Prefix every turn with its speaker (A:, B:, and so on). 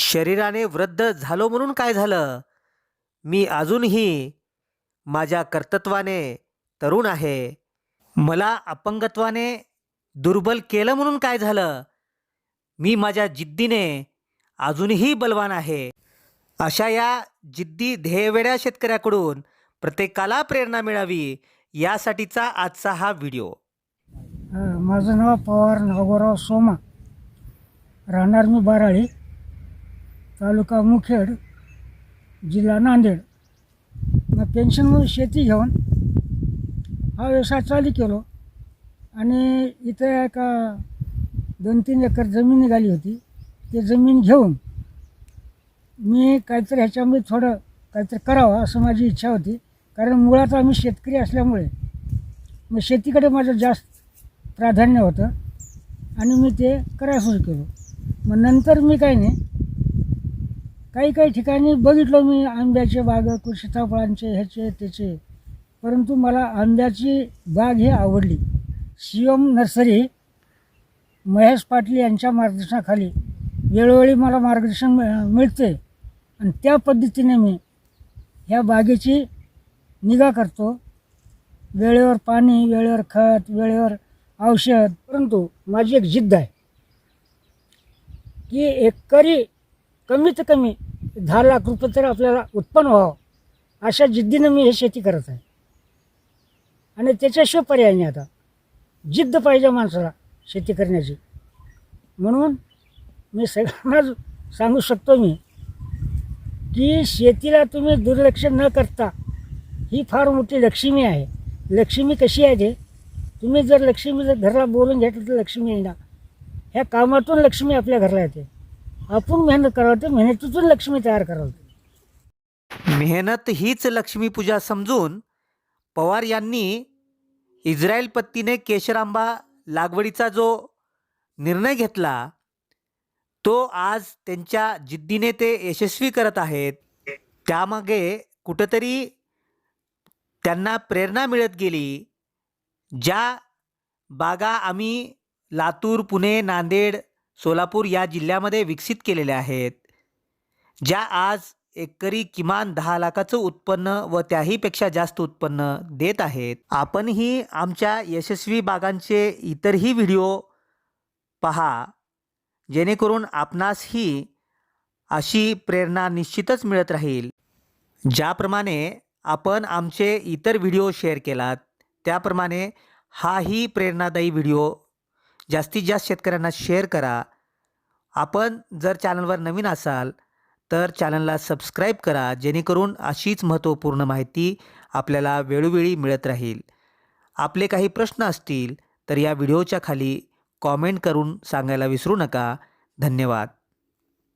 A: शरीराने वृद्ध झालो म्हणून काय झालं? मी अजूनही माझ्या कर्तृत्वाने तरुण आहे. मला अपंगत्वाने दुर्बल केलं म्हणून काय झालं? मी माझ्या जिद्दीने अजूनही बलवान आहे. अशा या जिद्दी ध्येयवेड्या शेतकऱ्याकडून प्रत्येकाला प्रेरणा मिळावी यासाठीचा आजचा हा व्हिडिओ.
B: माझं नाव पवार नागोराव सोमा. राहणार मी बाराळी. तालुका मुखेड जिल्हा नांदेड. मग पेन्शनमध्ये शेती घेऊन हा व्यवसाय चालू केलो. आणि इथं एका दोन तीन एकर जमीन निघाली होती. ते जमीन घेऊन मी काहीतरी ह्याच्यामध्ये थोडं काहीतरी करावं असं माझी इच्छा होती. कारण मुळात आम्ही शेतकरी असल्यामुळे मग शेतीकडे माझं जास्त प्राधान्य होतं. आणि मी ते करायला सुरू केलो. मग नंतर मी काही नाही काही काही ठिकाणी बघितलं मी आंब्याचे बाग सीताफळांचे ह्याचे त्याचे. परंतु मला आंब्याची बाग ही आवडली. शिवम नर्सरी महेश पाटील यांच्या मार्गदर्शनाखाली वेळोवेळी मला मार्गदर्शन मिळ- मिळते. आणि त्या पद्धतीने मी ह्या बागेची निगा करतो. वेळेवर पाणी वेळेवर खत वेळेवर औषध. परंतु माझी एक जिद्द आहे की एकरी कमीत कमी दहा लाख रुपये तर आपल्याला उत्पन्न व्हावं. अशा जिद्दीनं मी हे शेती करत आहे. आणि त्याच्याशिवाय पर्याय नाही आता. जिद्द पाहिजे माणसाला शेती करण्याची. म्हणून मी सगळ्यांनाच सांगू शकतो मी की शेतीला तुम्ही दुर्लक्ष न करता ही फार मोठी लक्ष्मी आहे. लक्ष्मी कशी आहे ते? तुम्ही जर लक्ष्मी जर घरला बोलून घेतलं तर लक्ष्मी येईना. ह्या कामातून लक्ष्मी आपल्या घरला येते. आपण मेहनत करावं ते मेहनतीतून लक्ष्मी तयार करावं
A: मेहनत हीच लक्ष्मीपूजा समजून पवार यांनी इस्रायल पत्तीने केशरांबा लागवडीचा जो निर्णय घेतला तो आज त्यांच्या जिद्दीने ते यशस्वी करत आहेत. त्यामागे कुठंतरी त्यांना प्रेरणा मिळत गेली ज्या बागा आम्ही लातूर पुणे नांदेड सोलापूर या जिल्ह्यामध्ये विकसित केलेल्या आहेत ज्या आज एकरी किमान दहा लाखाचं उत्पन्न व त्याहीपेक्षा जास्त उत्पन्न देत आहेत. आपणही आमच्या यशस्वी बागांचे इतरही व्हिडिओ पहा जेणेकरून आपणासही अशी प्रेरणा निश्चितच मिळत राहील. ज्याप्रमाणे आपण आमचे इतर व्हिडिओ शेअर केलात त्याप्रमाणे हाही प्रेरणादायी व्हिडिओ जास्तीत जास्त शेतकऱ्यांना शेअर करा. आपण जर चॅनलवर नवीन असाल तर चॅनलला सबस्क्राईब करा जेणेकरून अशीच महत्त्वपूर्ण माहिती आपल्याला वेळोवेळी मिळत राहील. आपले काही प्रश्न असतील तर या व्हिडिओच्या खाली कॉमेंट करून सांगायला विसरू नका. धन्यवाद.